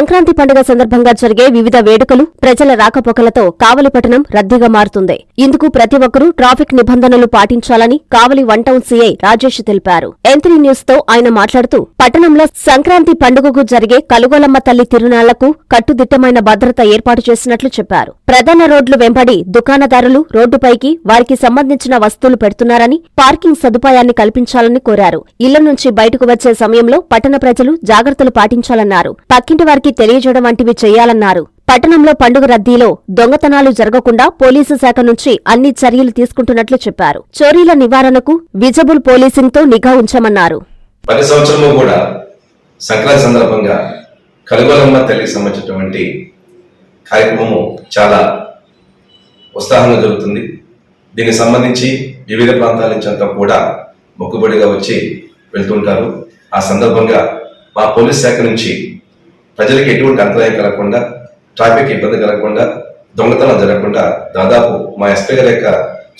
సంక్రాంతి పండుగ సందర్భంగా జరిగే వివిధ వేడుకలు ప్రజల రాకపోకలతో కావలి పట్టణం రద్దీగా మారుతుంది. ఇందుకు ప్రతి ఒక్కరూ ట్రాఫిక్ నిబంధనలు పాటించాలని Kavali one town CI Rajesh తెలిపారు. ఎంత్రీ న్యూస్తో ఆయన మాట్లాడుతూ పట్టణంలో సంక్రాంతి పండుగకు జరిగే కలుగోలమ్మ తల్లి తిరునాళ్ళకు కట్టుదిట్టమైన భద్రత ఏర్పాటు చేసినట్లు చెప్పారు. ప్రధాన రోడ్లు వెంబడి దుకాణదారులు రోడ్డుపైకి వారికి సంబంధించిన వస్తువులు పెడుతున్నారని పార్కింగ్ సదుపాయాన్ని కల్పించాలని కోరారు. ఇళ్ళ నుంచి బయటకు వచ్చే సమయంలో పట్టణ ప్రజలు జాగ్రత్తలు పాటించాలన్నారు. పక్కింటి వారికి తెలియజేయడం వంటివి చేయాలన్నారు. పట్టణంలో పండుగ రద్దీలో దొంగతనాలు జరగకుండా పోలీసు శాఖ నుంచి అన్ని చర్యలు తీసుకుంటున్నట్లు చెప్పారు. చోరీల నివారణకు విజబుల్ పోలీసింగ్తో నిఘా ఉంచామన్నారు. ప్రతి సంవత్సరము కూడా సంక్రాంతి సందర్భంగా కలుగోలమ్మ తల్లికి సంబంధించినటువంటి కార్యక్రమము చాలా ఉత్సాహంగా జరుగుతుంది. దీనికి సంబంధించి వివిధ ప్రాంతాల నుంచి అంతా కూడా మొక్కుబడిగా వచ్చి వెళ్తుంటారు. ఆ సందర్భంగా మా పోలీస్ శాఖ నుంచి ప్రజలకు ఎటువంటి అంతరాయం కలగకుండా ట్రాఫిక్ ఇబ్బంది కలగకుండా దొంగతనం జరగకుండా దాదాపు మా ఎస్పీ గారి యొక్క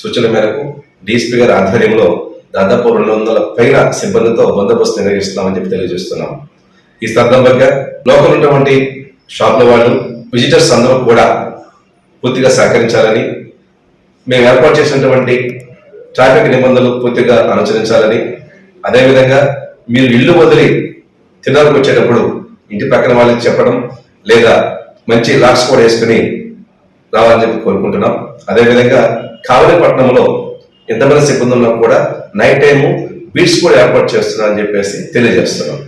సూచనల మేరకు డిఎస్పీ గారి ఆధ్వర్యంలో దాదాపు రెండు వందల పైన సిబ్బందితో బందోబస్తు నిర్వహిస్తున్నామని చెప్పి తెలియజేస్తున్నాం. ఈ సందర్భంగా లోకల్ ఉన్నటువంటి షాప్లో వాళ్ళు విజిటర్స్ అందరూ కూడా పూర్తిగా సహకరించాలని మేము ఏర్పాటు చేసినటువంటి ట్రాఫిక్ నిబంధనలు పూర్తిగా అనుసరించాలని అదేవిధంగా మీరు ఇల్లు వదిలి తినడానికి వచ్చేటప్పుడు ఇంటి పక్కన వాళ్ళకి చెప్పడం లేదా మంచి లాక్స్ కూడా వేసుకుని రావాలని చెప్పి కోరుకుంటున్నాం. అదేవిధంగా కావలిపట్నంలో ఎంతమంది సిబ్బంది ఉన్నా కూడా నైట్ టైము బీట్స్ కూడా ఏర్పాటు చేస్తున్నారని చెప్పేసి తెలియజేస్తున్నాం.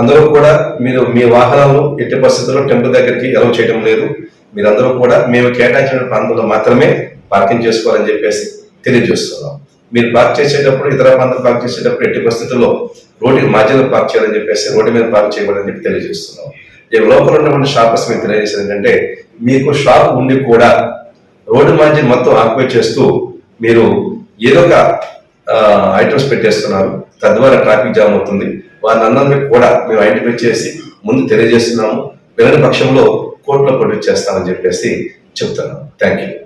అందరూ కూడా మీరు మీ వాహనాలు ఎట్టి పరిస్థితుల్లో టెంపుల్ దగ్గరికి ఎలవ్ చేయడం లేదు. మీరందరూ కూడా మేము కేటాయించిన ప్రాంతంలో మాత్రమే పార్కింగ్ చేసుకోవాలని చెప్పేసి తెలియజేస్తున్నాం. మీరు పార్క్ చేసేటప్పుడు ఇతర ప్రాంతం పార్క్ చేసేటప్పుడు ఎట్టి పరిస్థితుల్లో రోడ్డు మధ్యలో పార్క్ చేయాలని చెప్పేసి రోడ్డు మీద పార్క్ చేయకూడదని చెప్పి తెలియజేస్తున్నాం. ఈ లోపల ఉన్నటువంటి షాపర్స్ మీకు తెలియజేసేది ఏంటంటే మీకు షాప్ ఉండి కూడా రోడ్డు మధ్య మొత్తం ఆక్యుపై చేస్తూ మీరు ఏదో ఒక ఐటమ్స్ పెట్టేస్తున్నారు. తద్వారా ట్రాఫిక్ జామ్ అవుతుంది. వారిని కూడా మేము ఐడెంటిఫై చేసి ముందు తెలియజేస్తున్నాము. వినని పక్షంలో కోర్టులో ప్రొడ్యూస్ చేస్తామని చెప్పేసి చెప్తున్నాం thank you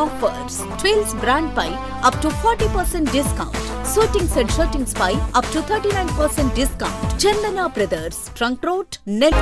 offers twills brand pi up to forty percent discount shootings and shirtings pi up to thirty nine percent discount Chandana brothers trunk road net